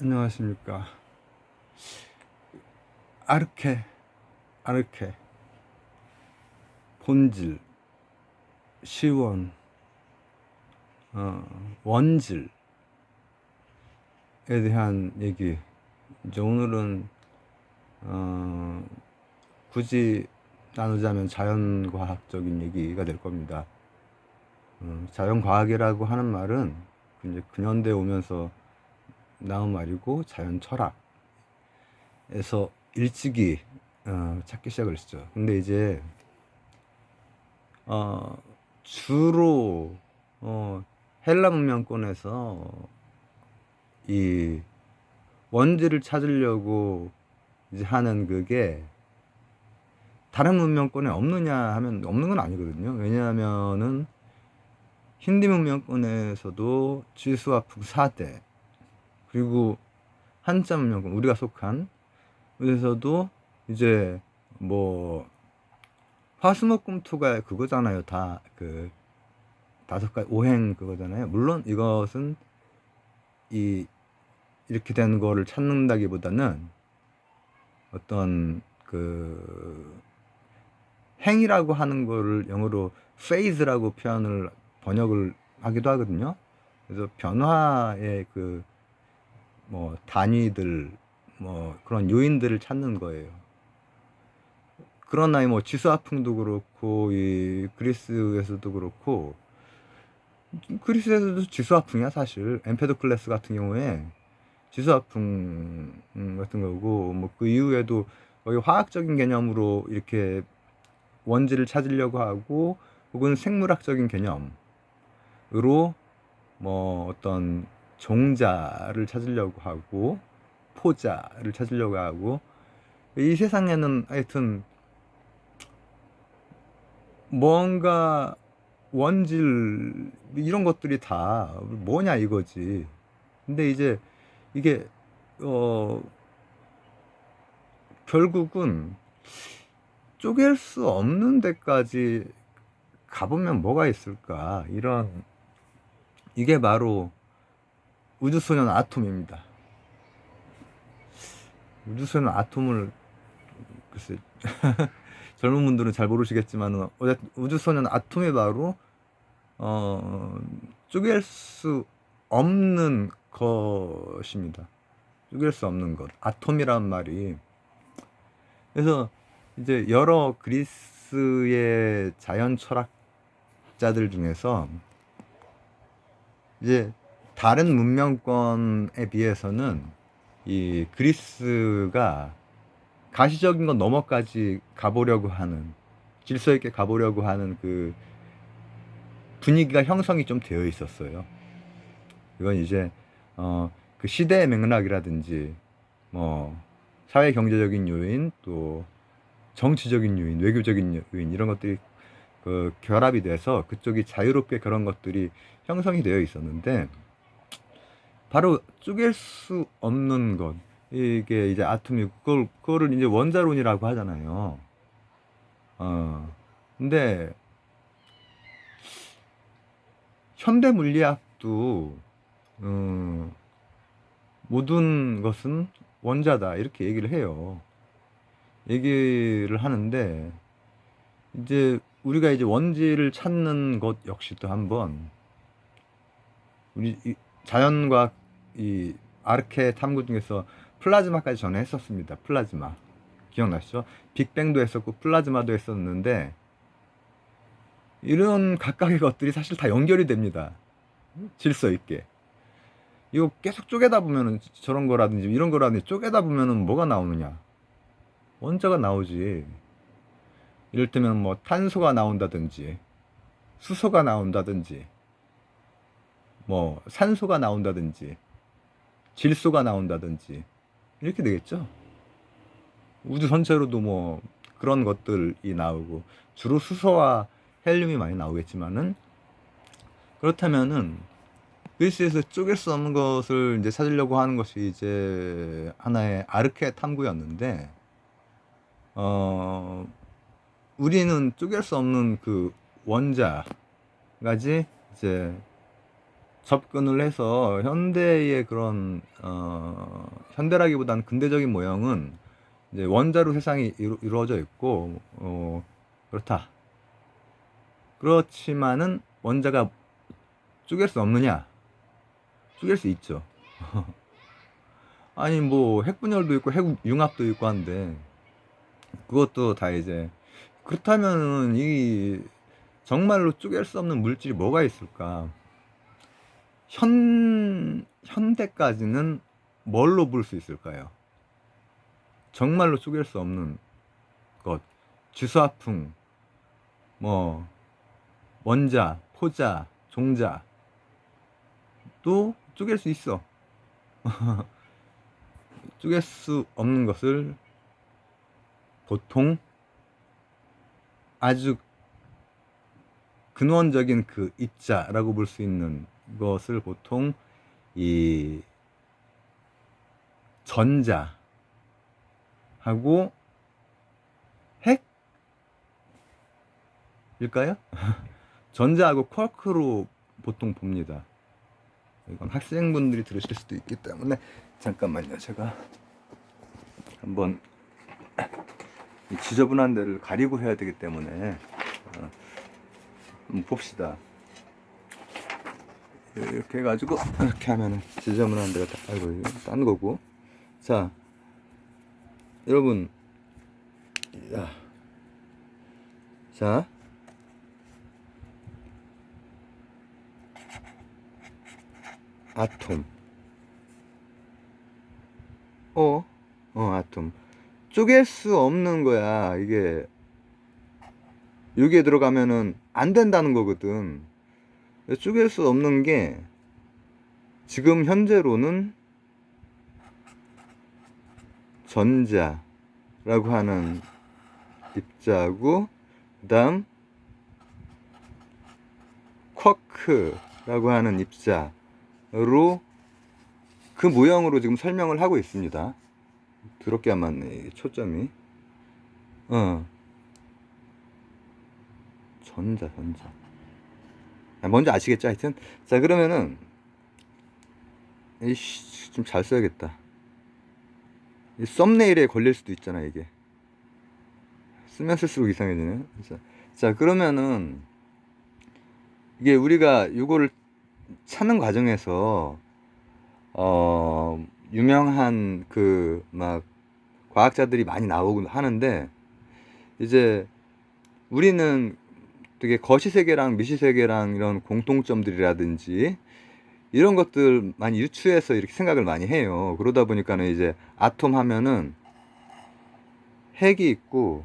안녕하십니까. 아르케, 아르케, 본질, 시원, 어, 원질에 대한 얘기. 이제 오늘은, 어, 굳이 나누자면 자연과학적인 얘기가 될 겁니다. 어, 자연과학이라고 하는 말은 이제 근현대 오면서 나온 말이고 자연 철학에서 일찍이 어, 찾기 시작을 했죠. 근데 이제 어, 주로 어, 헬라 문명권에서 이 원지를 찾으려고 이제 하는 그게 다른 문명권에 없느냐 하면 없는 건 아니거든요. 왜냐하면은 힌디 문명권에서도 지수와 북 4대 그리고 한자 문명권 우리가 속한 그래서도 이제 뭐 화수목금토가 그거잖아요. 다 그 다섯 가지 오행 그거잖아요. 물론 이것은 이 이렇게 된 거를 찾는다기보다는 어떤 그 행이라고 하는 거를 영어로 phase라고 표현을 번역을 하기도 하거든요. 그래서 변화의 그 뭐 단위들 뭐 그런 요인들을 찾는 거예요. 그러나 뭐 지수화풍도 그렇고 이 그리스에서도 그렇고 그리스에서도 지수화풍이야 사실 엠페도클레스 같은 경우에 지수화풍 같은 거고 뭐 그 이후에도 거의 화학적인 개념으로 이렇게 원지를 찾으려고 하고 혹은 생물학적인 개념으로 뭐 어떤 종자를 찾으려고 하고 포자를 찾으려고 하고 이 세상에는 하여튼 뭔가 원질 이런 것들이 다 뭐냐 이거지. 근데 이제 이게 어 결국은 쪼갤 수 없는 데까지 가보면 뭐가 있을까 이런 이게 바로 우주소년 아톰입니다. 우주소년 아톰을 글쎄 젊은 분들은 잘 모르시겠지만 우주소년 아톰이 바로 어, 쪼갤 수 없는 것입니다. 쪼갤 수 없는 것. 아톰이란 말이 그래서 이제 여러 그리스의 자연 철학자들 중에서 이제 다른 문명권에 비해서는 이 그리스가 가시적인 건 넘어까지 가보려고 하는 질서 있게 가보려고 하는 그 분위기가 형성이 좀 되어 있었어요. 이건 이제 어 그 시대의 맥락이라든지 뭐 사회 경제적인 요인 또 정치적인 요인, 외교적인 요인 이런 것들이 그 결합이 돼서 그쪽이 자유롭게 그런 것들이 형성이 되어 있었는데 바로 쪼갤 수 없는 것 이게 이제 아톰이 그걸 그거를 이제 원자론이라고 하잖아요. 어 근데 현대 물리학도 음, 모든 것은 원자다 이렇게 얘기를 해요. 얘기를 하는데 이제 우리가 이제 원지를 찾는 것 역시도 한번 우리 자연과학 이 아르케 탐구 중에서 플라즈마까지 전에 했었습니다. 플라즈마 기억나시죠? 빅뱅도 했었고 플라즈마도 했었는데 이런 각각의 것들이 사실 다 연결이 됩니다. 질서 있게. 이거 계속 쪼개다 보면은 저런 거라든지 이런 거라든지 쪼개다 보면은 뭐가 나오느냐? 원자가 나오지. 이를테면 뭐 탄소가 나온다든지 수소가 나온다든지 뭐 산소가 나온다든지 질소가 나온다든지 이렇게 되겠죠. 우주 전체로도 뭐 그런 것들이 나오고 주로 수소와 헬륨이 많이 나오겠지만은 그렇다면은 그리스에서 쪼갤 수 없는 것을 이제 찾으려고 하는 것이 이제 하나의 아르케 탐구였는데 어 우리는 쪼갤 수 없는 그 원자까지 이제 접근을 해서 현대의 그런 어, 현대라기보다는 근대적인 모형은 이제 원자로 세상이 이루, 이루 어져 있고 어, 그렇다. 그렇지만은 원자가 쪼갤 수 없느냐? 쪼갤 수 있죠. 아니 뭐 핵분열도 있고 핵 융합도 있고 한데 그것도 다 이제 그렇다면은 이 정말로 쪼갤 수 없는 물질이 뭐가 있을까? 현 현대까지는 뭘로 볼 수 있을까요? 정말로 쪼갤 수 없는 것, 주사풍, 뭐 원자, 포자, 종자 또 쪼갤 수 있어. 쪼갤 수 없는 것을 보통 아주 근원적인 그 입자라고 볼 수 있는 것을 보통 이 전자하고 핵일까요? 전자하고 쿼크로 보통 봅니다. 이건 학생분들이 들으실 수도 있기 때문에 잠깐만요. 제가 한번 이 지저분한 데를 가리고 해야 되기 때문에 어, 봅시다. 이렇게 해가지고 이렇게 하면은 지저분한 데가 다 아이고 딴 거고. 자 여러분. 야. 자. 아톰. 어? 어 아톰. 쪼갤 수 없는 거야 이게. 여기에 들어가면은 안 된다는 거거든 쪼갤 수 없는 게 지금 현재로는 전자라고 하는 입자고 그다음 쿼크라고 하는 입자로 그 모형으로 지금 설명을 하고 있습니다. 더럽게 안 맞네 초점이. 어. 전자 전자. 아, 뭔지 아시겠죠? 하여튼. 자 그러면은 이씨 좀 잘 써야겠다. 이 썸네일에 걸릴 수도 있잖아 이게. 쓰면 쓸수록 이상해지네 자, 자 그러면은 이게 우리가 이거를 찾는 과정에서 어 유명한 그 막 과학자들이 많이 나오고 하는데 이제 우리는 되게 거시 세계랑 미시 세계랑 이런 공통점들이라든지 이런 것들 많이 유추해서 이렇게 생각을 많이 해요. 그러다 보니까는 이제 아톰 하면은 핵이 있고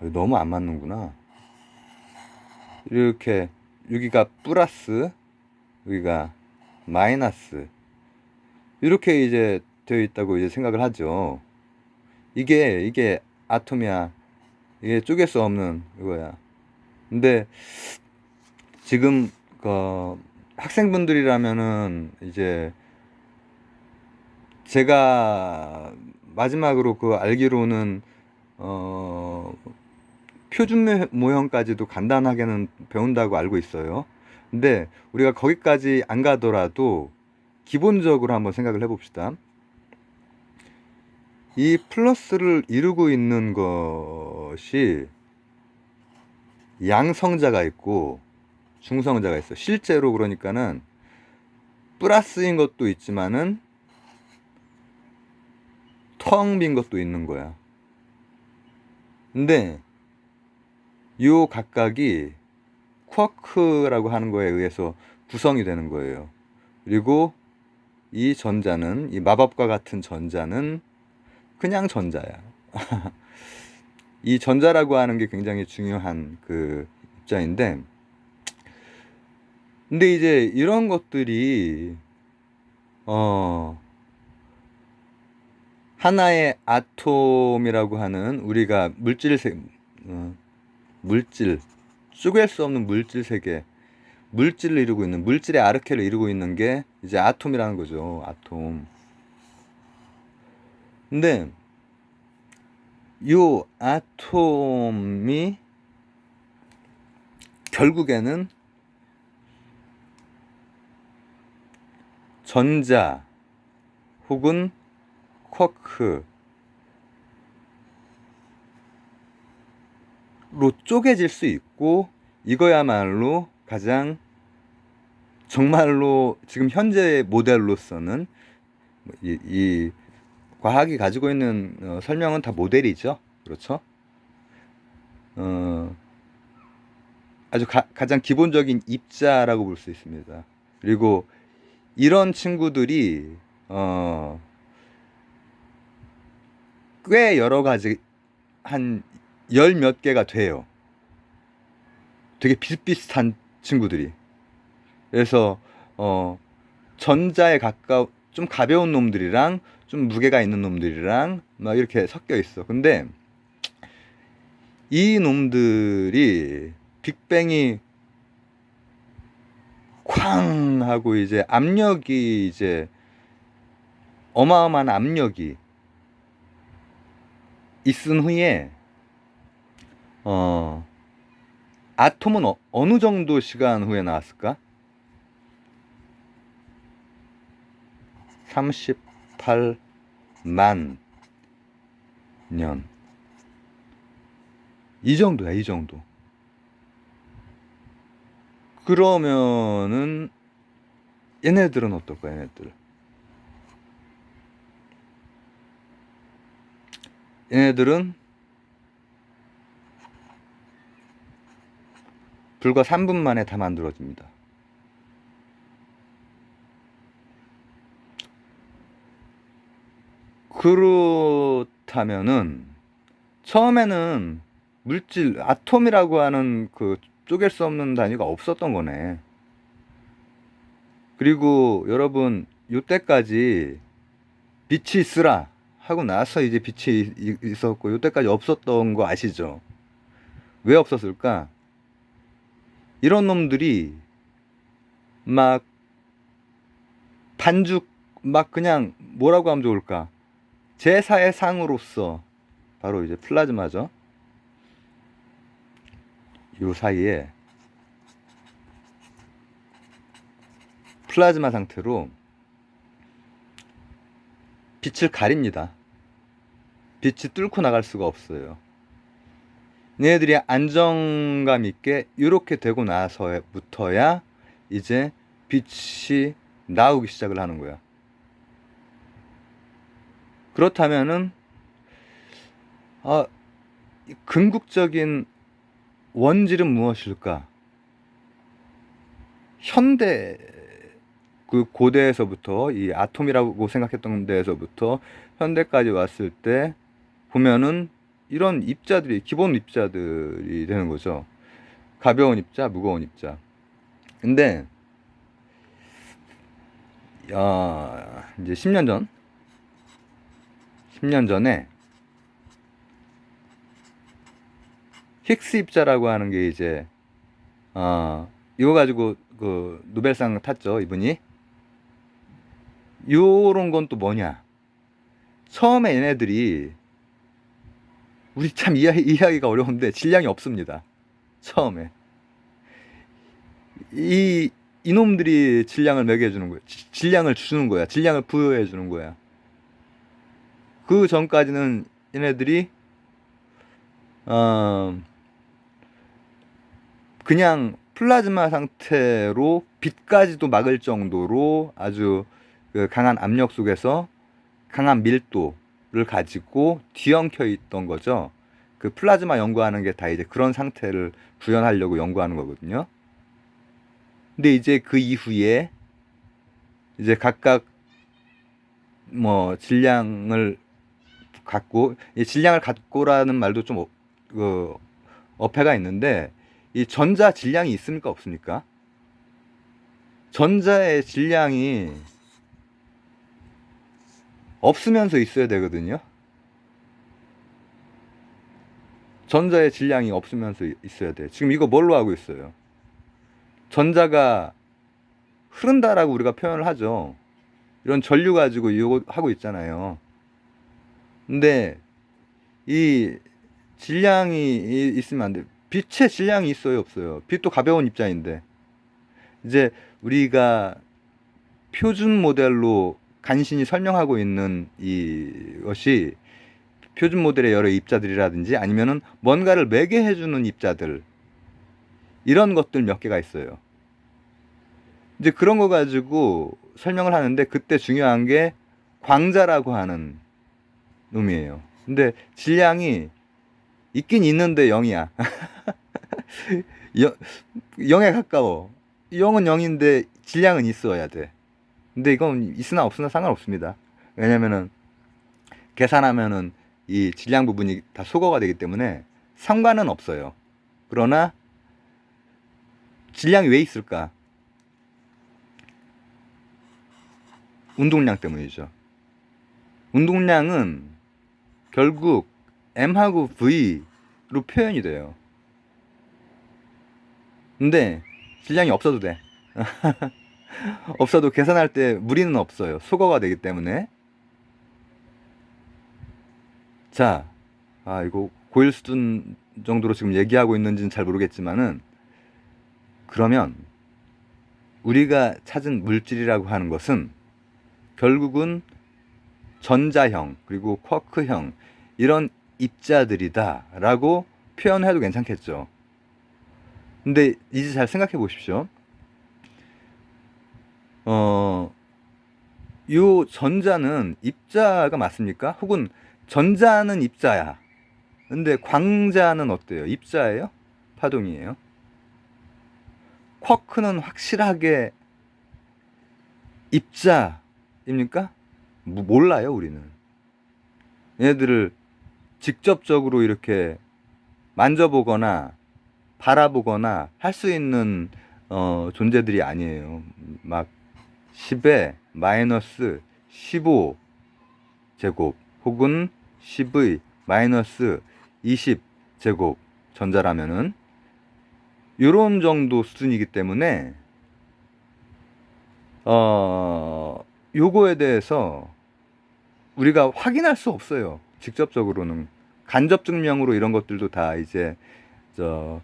너무 안 맞는구나. 이렇게 여기가 플러스 여기가 마이너스 이렇게 이제 되어 있다고 이제 생각을 하죠. 이게 이게 아톰이야. 이게 쪼갤 수 없는 이거야. 근데 지금 그 학생분들이라면은 이제 제가 마지막으로 그 알기로는 어 표준 모형까지도 간단하게는 배운다고 알고 있어요. 근데 우리가 거기까지 안 가더라도 기본적으로 한번 생각을 해봅시다. 이 플러스를 이루고 있는 것이 양성자가 있고 중성자가 있어. 실제로 그러니까는 플러스인 것도 있지만은 텅 빈 것도 있는 거야. 근데 요 각각이 쿼크라고 하는 거에 의해서 구성이 되는 거예요. 그리고 이 전자는 이 마법과 같은 전자는 그냥 전자야. 이 전자라고 하는 게 굉장히 중요한 그 입자인데 근데 이제 이런 것들이 어 하나의 아톰이라고 하는 우리가 물질 세 어, 물질 쪼갤 수 없는 물질 세계 물질을 이루고 있는 물질의 아르케를 이루고 있는 게 이제 아톰이라는 거죠 아톰. 근데 요 아톰이 결국에는 전자 혹은 쿼크 로 쪼개질 수 있고 이거야말로 가장 정말로 지금 현재 모델로서는 이, 이 과학이 가지고 있는 어, 설명은 다 모델이죠. 그렇죠? 어, 아주 가, 가장 기본적인 입자라고 볼 수 있습니다. 그리고 이런 친구들이 어, 꽤 여러 가지 한 열 몇 개가 돼요. 되게 비슷비슷한 친구들이. 그래서 어, 전자에 가까운 좀 가벼운 놈들이랑 좀 무게가 있는 놈들이랑 막 이렇게 섞여 있어. 근데 이 놈들이 빅뱅이 쾅 하고 이제 압력이 이제 어마어마한 압력이 있은 후에 어 아톰은 어, 어느 정도 시간 후에 나왔을까? 38만 년. 이 정도야, 이 정도. 그러면은 얘네들은 어떨까, 얘네들? 얘네들은 불과 3분 만에 다 만들어집니다. 그렇다면은 처음에는 물질 아톰이라고 하는 그 쪼갤 수 없는 단위가 없었던 거네. 그리고 여러분 요때까지 빛이 있으라 하고 나서 이제 빛이 이- 있었고 요때까지 없었던 거 아시죠? 왜 없었을까? 이런 놈들이 막 반죽 막 그냥 뭐라고 하면 좋을까? 제사의 상으로서 바로 이제 플라즈마죠. 요 사이에 플라즈마 상태로 빛을 가립니다. 빛이 뚫고 나갈 수가 없어요. 얘네들이 안정감 있게 이렇게 되고 나서부터야 이제 빛이 나오기 시작을 하는 거야. 그렇다면은 아, 이 궁극적인 원질은 무엇일까? 현대 그 고대에서부터 이 아톰이라고 생각했던 데에서부터 현대까지 왔을 때 보면은 이런 입자들이 기본 입자들이 되는 거죠. 가벼운 입자, 무거운 입자. 근데 야, 이제 10년 전 10년 전에 힉스 입자라고 하는 게 이제 어, 이거 가지고 그 노벨상 탔죠, 이분이. 요런 건 또 뭐냐? 처음에 얘네들이 우리 참 이해, 이해하기가 어려운데 질량이 없습니다. 처음에. 이, 이놈들이 질량을 매겨주는 거야. 지- 질량을 주는 거야. 질량을 부여해 주는 거야. 그 전까지는 얘네들이, 어, 그냥 플라즈마 상태로 빛까지도 막을 정도로 아주 그 강한 압력 속에서 강한 밀도를 가지고 뒤엉켜 있던 거죠. 그 플라즈마 연구하는 게 다 이제 그런 상태를 구현하려고 연구하는 거거든요. 근데 이제 그 이후에 이제 각각 뭐 질량을 갖고 이 질량을 갖고라는 말도 좀 어, 그 어폐가 있는데 이 전자 질량이 있습니까 없습니까? 전자의 질량이 없으면서 있어야 되거든요. 전자의 질량이 없으면서 이- 있어야 돼. 지금 이거 뭘로 하고 있어요? 전자가 흐른다라고 우리가 표현을 하죠. 이런 전류 가지고 이거 하고 있잖아요. 근데 이 질량이 이- 있으면 안 돼. 빛의 질량이 있어요, 없어요? 빛도 가벼운 입자인데. 이제 우리가 표준 모델로 간신히 설명하고 있는 이것이 표준 모델의 여러 입자들이라든지 아니면은 뭔가를 매개 해 주는 입자들 이런 것들 몇 개가 있어요. 이제 그런 거 가지고 설명을 하는데 그때 중요한 게 광자라고 하는 놈이에요. 근데 질량이 있긴 있는데 0이야. 0에 가까워. 0은 0인데 질량은 있어야 돼. 근데 이건 있으나 없으나 상관없습니다. 왜냐면은 계산하면은 이 질량 부분이 다 소거가 되기 때문에 상관은 없어요. 그러나 질량이 왜 있을까? 운동량 때문이죠. 운동량은 결국 M하고 V로 표현이 돼요. 근데 질량이 없어도 돼. 없어도 계산할 때 무리는 없어요. 소거가 되기 때문에. 자, 아, 이거 고일 수준 정도로 지금 얘기하고 있는지는 잘 모르겠지만은, 그러면 우리가 찾은 물질이라고 하는 것은 결국은 전자형, 그리고 쿼크형, 이런 입자들이다라고 표현해도 괜찮겠죠. 근데 이제 잘 생각해 보십시오. 어, 요 전자는 입자가 맞습니까? 혹은 전자는 입자야. 근데 광자는 어때요? 입자예요? 파동이에요? 쿼크는 확실하게 입자입니까? 뭐 몰라요, 우리는. 얘네들을 직접적으로 이렇게 만져보거나 바라보거나 할 수 있는 어, 존재들이 아니에요. 막 10의 마이너스 15 제곱 혹은 10의 마이너스 20 제곱 전자라면은 요런 정도 수준이기 때문에 어 요거에 대해서 우리가 확인할 수 없어요. 직접적으로는 간접 증명으로 이런 것들도 다 이제 저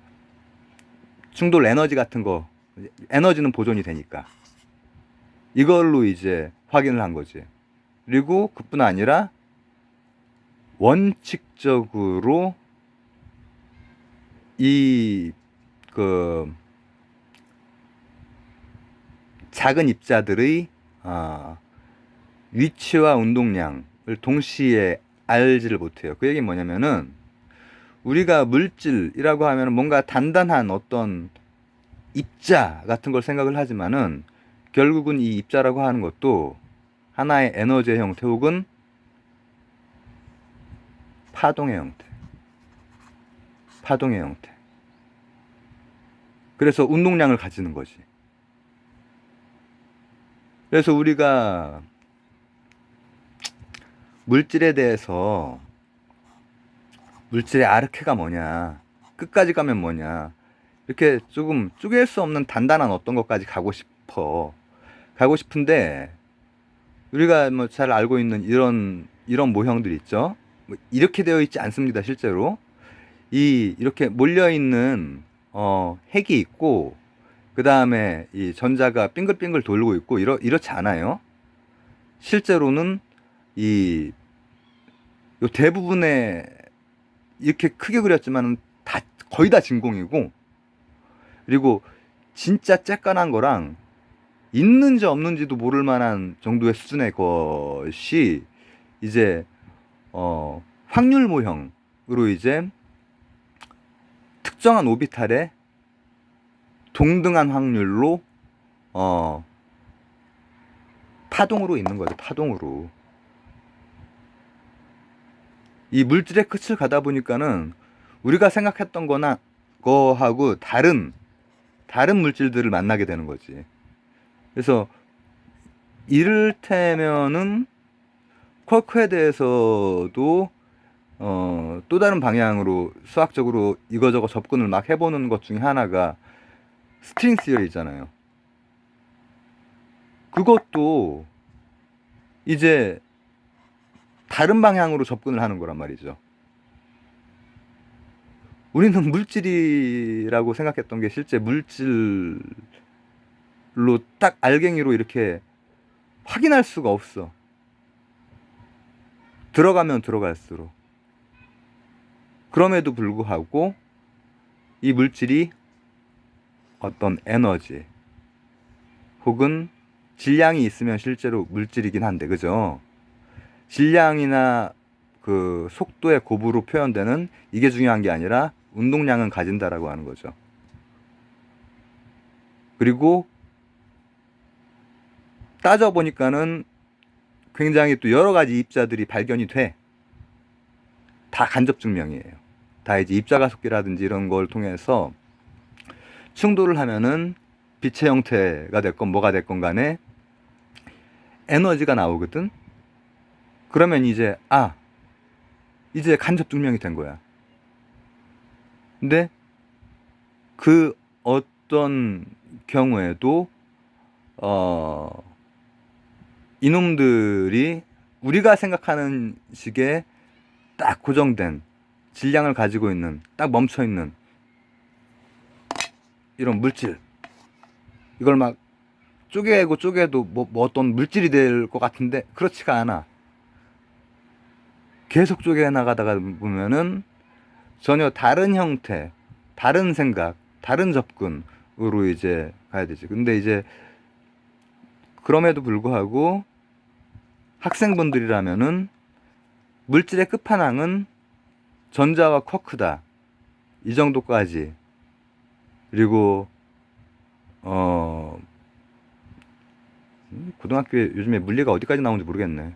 충돌 에너지 같은 거 에너지는 보존이 되니까 이걸로 이제 확인을 한 거지. 그리고 그뿐 아니라 원칙적으로 이 그 작은 입자들의 어, 위치와 운동량을 동시에 알지를 못해요. 그 얘기는 뭐냐면은 우리가 물질이라고 하면 뭔가 단단한 어떤 입자 같은 걸 생각을 하지만은 결국은 이 입자라고 하는 것도 하나의 에너지의 형태 혹은 파동의 형태. 파동의 형태. 그래서 운동량을 가지는 거지. 그래서 우리가 물질에 대해서 물질의 아르케가 뭐냐, 끝까지 가면 뭐냐, 이렇게 조금 쪼갤 수 없는 단단한 어떤 것까지 가고 싶어. 가고 싶은데, 우리가 뭐 잘 알고 있는 이런, 이런 모형들 있죠? 뭐 이렇게 되어 있지 않습니다, 실제로. 이, 이렇게 몰려있는, 어, 핵이 있고, 그 다음에 이 전자가 빙글빙글 돌고 있고, 이러, 이렇지 않아요. 실제로는 이, 요 대부분의 이렇게 크게 그렸지만 다 거의 다 진공이고 그리고 진짜 쬐깐한 거랑 있는지 없는지도 모를 만한 정도의 수준의 것이 이제 어 확률 모형으로 이제 특정한 오비탈에 동등한 확률로 어 파동으로 있는 거죠. 파동으로. 이 물질의 끝을 가다 보니까는 우리가 생각했던 거나 거하고 다른 다른 물질들을 만나게 되는 거지. 그래서 이를테면은 쿼크에 대해서도 어, 또 다른 방향으로 수학적으로 이거저거 접근을 막 해보는 것 중에 하나가 스트링 시어리잖아요. 그것도 이제 다른 방향으로 접근을 하는 거란 말이죠. 우리는 물질이라고 생각했던 게 실제 물질로 딱 알갱이로 이렇게 확인할 수가 없어. 들어가면 들어갈수록. 그럼에도 불구하고 이 물질이 어떤 에너지 혹은 질량이 있으면 실제로 물질이긴 한데 그죠? 질량이나 그 속도의 곱으로 표현되는 이게 중요한 게 아니라 운동량은 가진다라고 하는 거죠. 그리고 따져 보니까는 굉장히 또 여러 가지 입자들이 발견이 돼. 다 간접 증명이에요. 다 이제 입자 가속기라든지 이런 걸 통해서 충돌을 하면은 빛의 형태가 됐건 뭐가 됐건 간에 에너지가 나오거든. 그러면 이제 아 이제 간접 증명이 된 거야. 근데 그 어떤 경우에도 어 이놈들이 우리가 생각하는 식의 딱 고정된 질량을 가지고 있는 딱 멈춰 있는 이런 물질 이걸 막 쪼개고 쪼개도 뭐, 뭐 어떤 물질이 될 것 같은데 그렇지가 않아. 계속 쪼개 나가다가 보면은 전혀 다른 형태, 다른 생각, 다른 접근으로 이제 가야 되지. 근데 이제 그럼에도 불구하고 학생분들이라면은 물질의 끝판왕은 전자와 쿼크다. 이 정도까지. 그리고 어 음, 고등학교에 요즘에 물리가 어디까지 나오는지 모르겠네.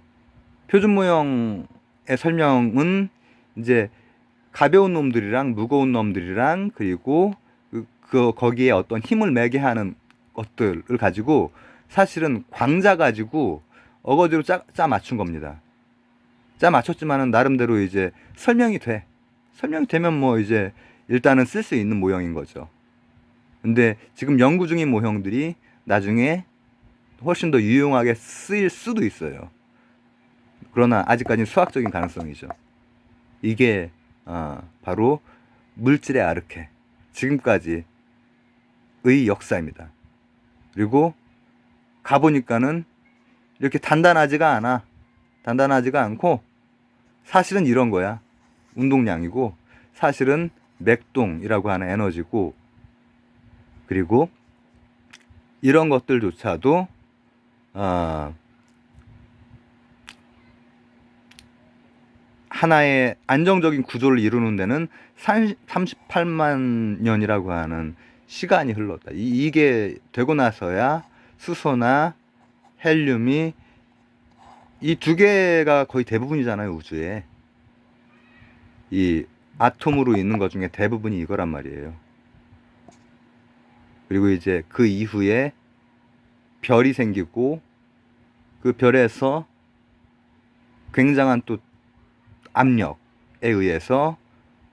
표준 모형의 설명은 이제 가벼운 놈들이랑 무거운 놈들이랑 그리고 그, 그 거기에 어떤 힘을 매게 하는 것들을 가지고 사실은 광자 가지고 어거지로 짜, 짜 맞춘 겁니다. 짜 맞췄지만은 나름대로 이제 설명이 돼. 설명이 되면 뭐 이제 일단은 쓸 수 있는 모형인 거죠. 근데 지금 연구 중인 모형들이 나중에 훨씬 더 유용하게 쓰일 수도 있어요. 그러나 아직까지는 수학적인 가능성이죠. 이게 어, 바로 물질의 아르케 지금까지의 역사입니다. 그리고 가보니까는 이렇게 단단하지가 않아. 단단하지가 않고 사실은 이런 거야. 운동량이고 사실은 맥동이라고 하는 에너지고 그리고 이런 것들조차도 어, 하나의 안정적인 구조를 이루는 데는 38만 년이라고 하는 시간이 흘렀다. 이, 이게 되고 나서야 수소나 헬륨이 이 두 개가 거의 대부분이잖아요, 우주에. 이 아톰으로 있는 것 중에 대부분이 이거란 말이에요. 그리고 이제 그 이후에 별이 생기고 그 별에서 굉장한 또 압력에 의해서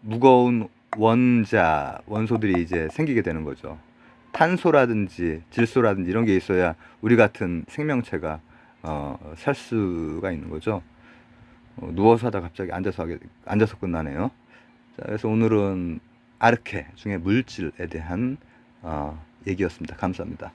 무거운 원자, 원소들이 이제 생기게 되는 거죠. 탄소라든지 질소라든지 이런 게 있어야 우리 같은 생명체가 어, 살 수가 있는 거죠. 어, 누워서 하다 갑자기 앉아서 하게, 앉아서 끝나네요. 자, 그래서 오늘은 아르케 중에 물질에 대한 어, 얘기였습니다. 감사합니다.